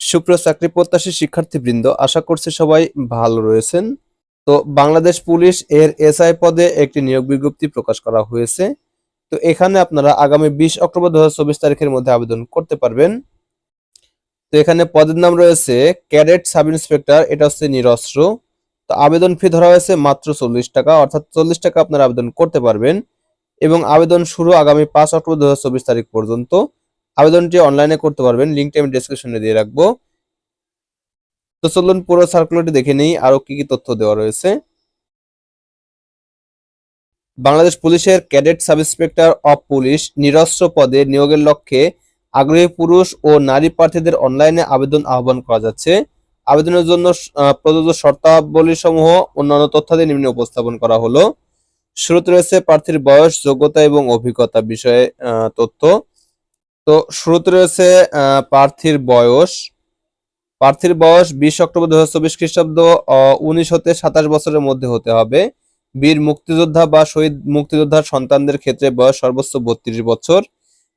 সুপ্রিয় চাকরি প্রত্যাশী শিক্ষার্থীবৃন্দ, আশা করছি সবাই ভালো রয়েছেন। তো বাংলাদেশ পুলিশ এর এসআই পদে একটি নিয়োগ বিজ্ঞপ্তি প্রকাশ করা হয়েছে। তো এখানে আপনারা আগামী বিশ অক্টোবর দু হাজার চব্বিশ তারিখের মধ্যে আবেদন করতে পারবেন। তো এখানে পদের নাম রয়েছে ক্যাডেট সাব ইন্সপেক্টর, এটা হচ্ছে নিরস্ত্র। তো আবেদন ফি ধরা হয়েছে মাত্র চল্লিশ টাকা, অর্থাৎ চল্লিশ টাকা আপনারা আবেদন করতে পারবেন। এবং আবেদন শুরু আগামী পাঁচ অক্টোবর দুই হাজার চব্বিশ তারিখ পর্যন্ত। আবেদনটি অনলাইনে করতে পারবেন। লিঙ্কটি আমি ডেসক্রিপশনে দিয়ে রাখব। তো চলুন পুরো সার্কুলারটি দেখে নেই আরও কি কি তথ্য দেওয়া রয়েছে। বাংলাদেশ পুলিশের cadet sub inspector of police নিরস্ত্র পদে নিয়োগের লক্ষ্যে আগ্রহী পুরুষ ও নারী প্রার্থীদের অনলাইনে আবেদন আহ্বান করা যাচ্ছে। আবেদনের জন্য প্রযোজ্য শর্তাবলী সমূহ অন্যান্য তথ্যাদি নিম্নে উপস্থাপন করা হলো। শুরুতে রয়েছে প্রার্থীর বয়স, যোগ্যতা এবং অভিজ্ঞতা বিষয়ে তথ্য। তো শুরুতে রয়েছে প্রার্থীর বয়স। প্রার্থীর বয়স বিশ অক্টোবর দু হাজার চব্বিশ খ্রিস্টাব্দ উনিশ হতে সাতাশ বছরের মধ্যে হতে হবে। বীর মুক্তিযোদ্ধা বা শহীদ মুক্তিযোদ্ধার সন্তানদের ক্ষেত্রে বয়স সর্বোচ্চ বত্রিশ বছর।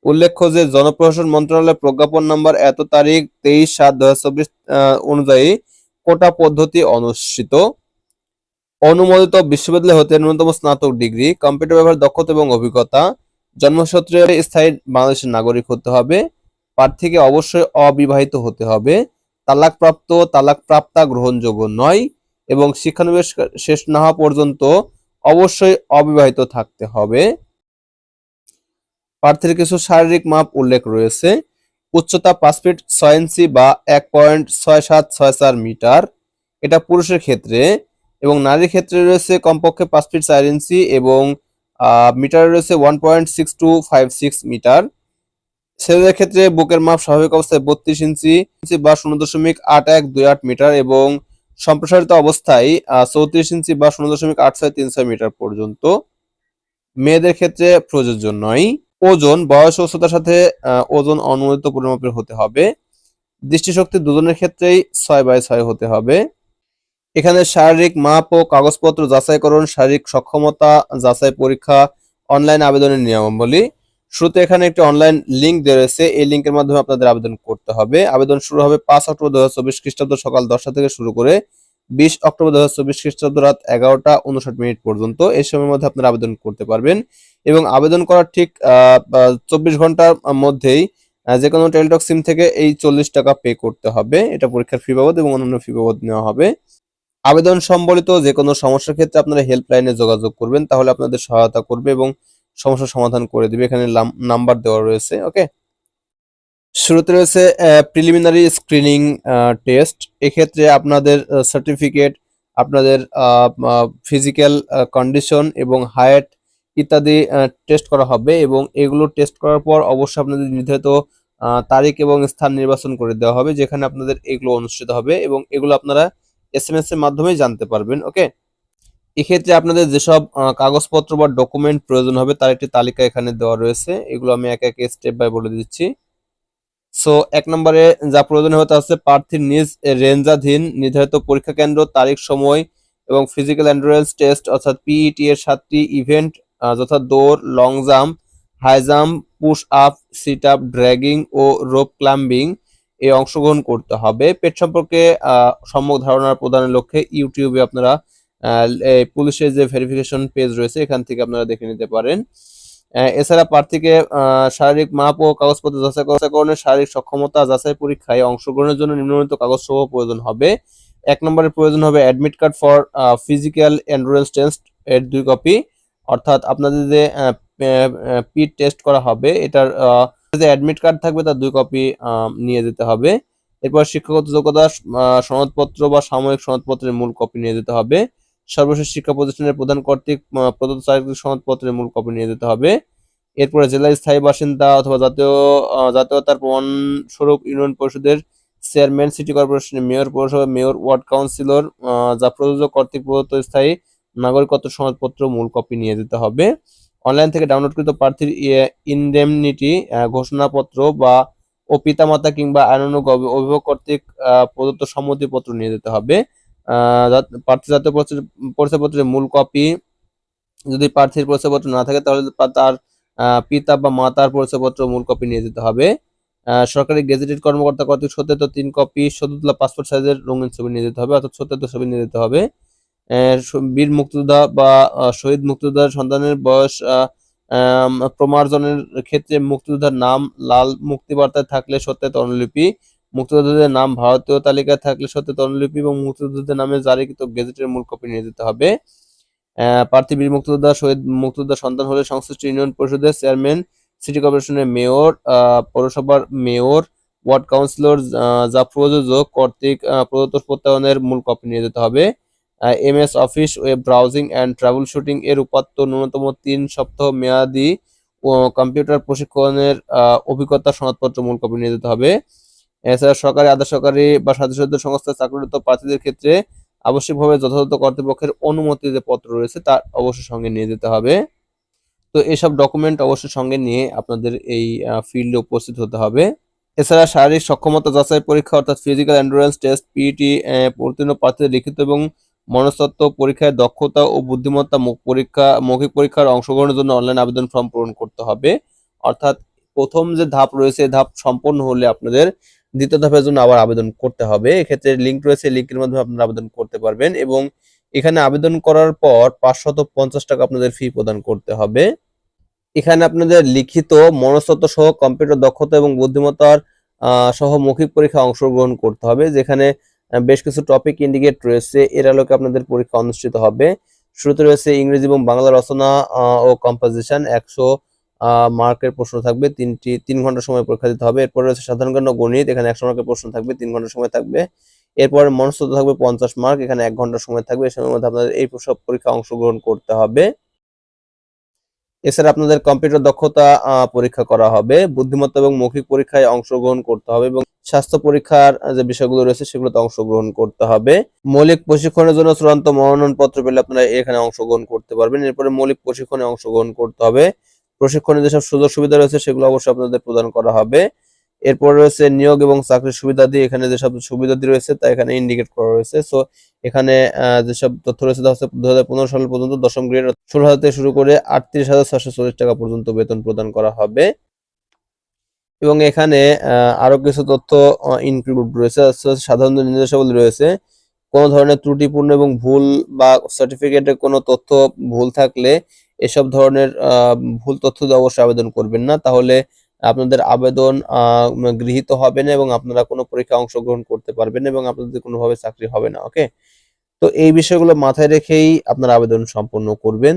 উল্লেখ্য যে জনপ্রশাসন মন্ত্রণালয়ের প্রজ্ঞাপন নম্বর এত তারিখ তেইশ সাত দু অনুযায়ী কোটা পদ্ধতি অনুষ্ঠিত। অনুমোদিত বিশ্ববিদ্যালয় হতে ন্যূনতম স্নাতক ডিগ্রি, কম্পিউটার ব্যবহার, দক্ষতা এবং অভিজ্ঞতা। জন্মসূত্রে স্থায়ী বাংলাদেশের নাগরিক হতে হবে। প্রার্থীকে অবশ্যই অবিবাহিত হতে হবে। তালাকপ্রাপ্ত, তালাকপ্রাপ্তা গ্রহণযোগ্য নয় এবং শিক্ষানবিশ শেষ না হওয়া পর্যন্ত অবশ্যই অবিবাহিত থাকতে হবে। প্রার্থীর কিছু শারীরিক মাপ উল্লেখ রয়েছে। উচ্চতা পাঁচ ফিট ছয় ইঞ্চি বা এক পয়েন্ট ছয় সাত ছয় চার মিটার। এটা পুরুষের ক্ষেত্রে এবং নারীর ক্ষেত্রে রয়েছে কমপক্ষে পাঁচ ফিট চার ইঞ্চি এবং মিটার রয়েছে one point six two five six metre. ছেলেদের ক্ষেত্রে বুকের মাপ স্বাভাবিক অবস্থায় বত্রিশ ইঞ্চি বা শূন্য দশমিক আট এক দুই আট মিটার এবং সম্প্রসারিত অবস্থায় চৌত্রিশ ইঞ্চি বা শূন্য দশমিক আট ছয় তিন ছয় মিটার পর্যন্ত। মেয়েদের ক্ষেত্রে প্রযোজ্য নয়। ওজন, বয়স উচ্চতার সাথে ওজন অনুমোদিত পরিমাপের হতে হবে। দৃষ্টিশক্তি দুজনের ক্ষেত্রেই ছয় বাই ছয় হতে হবে। এখানে শারীরিক মাপ ও কাগজপত্র যাচাইকরণ, শারীরিক সক্ষমতা যাচাই পরীক্ষা, অনলাইন আবেদনের নিয়মাবলী। শুরুতে এখানে একটি অনলাইন লিঙ্ক দেওয়া রয়েছে। এই লিংকের মাধ্যমে আপনাদের আবেদন করতে হবে। আবেদন শুরু হবে পাঁচ অক্টোবর দু হাজার চব্বিশ খ্রিস্টাব্দ সকাল দশটা থেকে শুরু করে বিশ অক্টোবর দু হাজার চব্বিশ খ্রিস্টাব্দ রাত এগারোটা উনষাট মিনিট পর্যন্ত। এই সময়ের মধ্যে আপনারা আবেদন করতে পারবেন এবং আবেদন করার ঠিক চব্বিশ ঘণ্টার মধ্যেই যে কোনো টেলিটক সিম থেকে এই চল্লিশ টাকা পে করতে হবে। এটা পরীক্ষার ফি বাবদ এবং অন্যান্য ফি বাবদ নেওয়া হবে। আবেদন সম্বলিত যে কোনো সমস্যার ক্ষেত্রে আপনারা হেল্পলাইনে যোগাযোগ করবেন, তাহলে আপনাদের সহায়তা করবে এবং সমস্যার সমাধান করে দিবে। এখানে নাম্বার দেওয়া রয়েছে ওকে শুরুতে রয়েছে প্রিলিমিনারি স্ক্রিনিং টেস্ট এক্ষেত্রে আপনাদের সার্টিফিকেট আপনাদের ফিজিক্যাল কন্ডিশন এবং হাইট ইত্যাদি টেস্ট করা হবে এবং এগুলো টেস্ট করার পর অবশ্যই আপনাদের নির্ধারিত তারিখ এবং স্থান নির্বাচন করে দেওয়া হবে, যেখানে আপনাদের এগুলো অনুষ্ঠিত হবে এবং এগুলো আপনারা এস এম এস এর মাধ্যমে জানতে পারবেন ওকে এক্ষেত্রে আপনাদের যেসব কাগজপত্র বা ডকুমেন্ট প্রয়োজন হবে, তার একটি তালিকা এখানে দেওয়া রয়েছে। এগুলো আমি একে একে স্টেপ বাই বলে দিচ্ছি। সো এক নম্বরে যা প্রয়োজন হতে আছে প্রার্থীর নিজ রেঞ্জাধীন নির্ধারিত পরীক্ষা কেন্দ্র, তারিখ, সময় এবং ফিজিক্যাল এন্ডুরেন্স টেস্ট অর্থাৎ পিইটি এর সাতটি ইভেন্ট যথা দৌড় long jump high jump push up sit up dragging ও রোপ ক্লাম্বিং এ অংশগ্রহণ করতে হবে। পেট সম্পর্কে সম্যক ধারণা প্রদানের লক্ষ্যে ইউটিউবে আপনারা পুলিশের যে ভেরিফিকেশন পেজ রয়েছে, এখান থেকে আপনারা দেখে নিতে পারেন। এছাড়া প্রার্থীকে শারীরিক মাপ ও কাগজপত্র যাচাই যাচাইকরণের শারীরিক সক্ষমতা যাচাই পরীক্ষায় অংশগ্রহণের জন্য নিম্নলিখিত কাগজসহ প্রয়োজন হবে। এক নম্বরে প্রয়োজন হবে admit card for physical endurance test এর দুই কপি অর্থাৎ আপনাদের যে পিট টেস্ট করা হবে, এটার যে অ্যাডমিট কার্ড থাকবে তার দুই কপি নিয়ে যেতে হবে। এরপর শিক্ষাগত যোগ্যতা সনদপত্র বা সাময়িক সনদপত্রের মূল কপি নিয়ে যেতে হবে। সর্বশেষ শিক্ষা প্রতিষ্ঠানের প্রধান কর্তৃক প্রদত্ত চারিত্রিক সনদপত্রের মূল কপি নিয়ে যেতে হবে। এরপরে জেলার স্থায়ী বাসিন্দা অথবা জাতীয় জাতীয়তার প্রমাণ স্বরূপ ইউনিয়ন পরিষদের চেয়ারম্যান সিটি কর্পোরেশনের মেয়র পৌরসভা মেয়র ওয়ার্ড কাউন্সিলর যা প্রযোজক কর্তৃক প্রদত্ত স্থায়ী নাগরিকত্ব সনদপত্র মূল কপি নিয়ে যেতে হবে। অনলাইন থেকে ডাউনলোডকৃত প্রার্থীর ইনডেমনিটি ঘোষণাপত্র বা ও পিতামাতা কিংবা আইনানুগ অভি- অভিভাবক কর্তৃক প্রদত্ত সম্মতিপত্র নিয়ে যেতে হবে। প্রার্থী জাতীয় পরিচয়পত্রের মূল কপি যদি প্রার্থীর পরিচয়পত্র না থাকে, তাহলে তার পিতা বা মাতার পরিচয়পত্র মূল কপি নিয়ে যেতে হবে। সরকারি গেজেটেড কর্মকর্তা কর্তৃক সত্যায়িত তিন কপি সদ্যতলা পাসপোর্ট সাইজের রঙিন ছবি নিয়ে যেতে হবে, অর্থাৎ সত্যায়িত ছবি নিয়ে যেতে হবে। বীর মুক্তিযোদ্ধা বা শহীদ মুক্তিযোদ্ধার সন্তানের বয়স প্রমার্জনের ক্ষেত্রে মুক্তিযোদ্ধার নাম লাল মুক্তিবার্তায় থাকলে সত্যে তরণলিপি, মুক্তিযোদ্ধাদের নাম ভারতীয় তালিকায় থাকলে সত্যে অনুলিপি এবং মুক্তিযোদ্ধাদের নামে জারিকৃত গেজেটের মূল কপি নিয়ে যেতে হবে। প্রার্থী বীর মুক্তিযোদ্ধা, শহীদ মুক্তিযোদ্ধা সন্তান হলে সংশ্লিষ্ট ইউনিয়ন পরিষদের চেয়ারম্যান, সিটি কর্পোরেশনের মেয়র পৌরসভার মেয়র, ওয়ার্ড কাউন্সিলর প্রযোজক কর্তৃক প্রদত্ত প্রত্যয়নের মূল কপি নিয়ে যেতে হবে। M S office, web browsing and troubleshooting এর উপাত্ত ন্যূনতম তিন সপ্তাহ মেয়াদি কম্পিউটার প্রশিক্ষণের অভিজ্ঞতা সনদপত্র মূল কপি নিয়ে যেতে হবে। এছাড়া সরকারি, আধা সরকারি বা স্বাস্থ্য সংস্থায় চাকরিরত প্রার্থীদের ক্ষেত্রে আবশ্যিকভাবে যথাযথ কর্তৃপক্ষের অনুমতি যে পত্র রয়েছে তা অবশ্যই সঙ্গে নিয়ে যেতে হবে। তো এসব ডকুমেন্ট অবশ্যই সঙ্গে নিয়ে আপনাদের এই ফিল্ডে উপস্থিত হতে হবে। এছাড়া শারীরিক সক্ষমতা যাচাই পরীক্ষা অর্থাৎ ফিজিক্যাল এন্ডুরেন্স টেস্ট পিইটি উত্তীর্ণ প্রার্থীদের লিখিত এবং মনস্তত্ত্ব, পরীক্ষায় দক্ষতা ও বুদ্ধিমত্তা পরীক্ষা, মৌখিক পরীক্ষার অংশগ্রহণের জন্য অনলাইন আবেদন ফর্ম পূরণ করতে হবে। অর্থাৎ প্রথম যে ধাপ রয়েছে ধাপ সম্পন্ন হলে আপনাদের দ্বিতীয় ধাপের জন্য আবার আবেদন করতে হবে। এক্ষেত্রে লিঙ্ক রয়েছে লিঙ্কের মাধ্যমে আপনারা আবেদন করতে পারবেন এবং এখানে আবেদন করার পর পাঁচশত পঞ্চাশ টাকা আপনাদের ফি প্রদান করতে হবে। এখানে আপনাদের লিখিত মনস্তত্ত্ব সহ কম্পিউটার দক্ষতা এবং বুদ্ধিমত্তার সহ মৌখিক পরীক্ষা অংশগ্রহণ করতে হবে, যেখানে বেশ কিছু টপিক ইন্ডিকেট রয়েছে। এর আলোকে আপনাদের পরীক্ষা অনুষ্ঠিত হবে। শুরুতে রয়েছে ইংরেজি এবং বাংলা রচনা ও কম্পোজিশন একশো মার্কের প্রশ্ন থাকবে। তিনটি, তিন ঘণ্টা সময় পরীক্ষা দিতে হবে। এরপর রয়েছে সাধারণ জ্ঞান গণিত। এখানে একশো মার্কের প্রশ্ন থাকবে। তিন ঘণ্টা সময় থাকবে। এরপর মনস্তত্ত্ব থাকবে পঞ্চাশ মার্ক। এখানে এক ঘণ্টা সময় থাকবে। এই সময়ের মধ্যে আপনাদের এই সব পরীক্ষা অংশগ্রহণ করতে হবে। এছাড়া আপনাদের কম্পিউটার দক্ষতা পরীক্ষা করা হবে। বুদ্ধিমত্তা এবং মৌখিক পরীক্ষায় অংশগ্রহণ করতে হবে এবং স্বাস্থ্য পরীক্ষার যে বিষয়গুলো রয়েছে সেগুলোতে অংশগ্রহণ করতে হবে। মৌলিক প্রশিক্ষণের জন্য চূড়ান্ত মনোনয়ন পত্র পেলে আপনারা এখানে অংশগ্রহণ করতে পারবেন। এরপরে মৌলিক প্রশিক্ষণে অংশগ্রহণ করতে হবে। প্রশিক্ষণে যেসব সুযোগ সুবিধা রয়েছে সেগুলো অবশ্যই আপনাদের প্রদান করা হবে। এরপর রয়েছে নিয়োগ এবং চাকরির সুবিধাদি এখানে যেসব সুবিধাদি রয়েছে তা এখানে ইন্ডিকেট করা রয়েছে। সো এখানে যেসব তথ্য রয়েছে তা হচ্ছে দু হাজার পনেরো সাল পর্যন্ত দশম গ্রেড ষোলো হাজার থেকে শুরু করে আটত্রিশ হাজার ছশো চল্লিশ টাকা পর্যন্ত বেতন প্রদান করা হবে। এবং এখানে আরও কিছু তথ্য ইনক্লুড রয়েছে। অর্থাৎ সাধারণ নির্দেশাবলী রয়েছে। কোনো ধরনের ত্রুটিপূর্ণ এবং ভুল বা সার্টিফিকেটে কোনো তথ্য ভুল থাকলে এসব ধরনের ভুল তথ্য দিয়ে অবশ্যই আবেদন করবেন না। তাহলে আপনাদের আবেদন গৃহীত হবে না এবং আপনারা কোনো পরীক্ষায় অংশগ্রহণ করতে পারবেন এবং আপনাদের কোনোভাবে চাকরি হবে না ওকে তো এই বিষয়গুলো মাথায় রেখেই আপনারা আবেদন সম্পন্ন করবেন।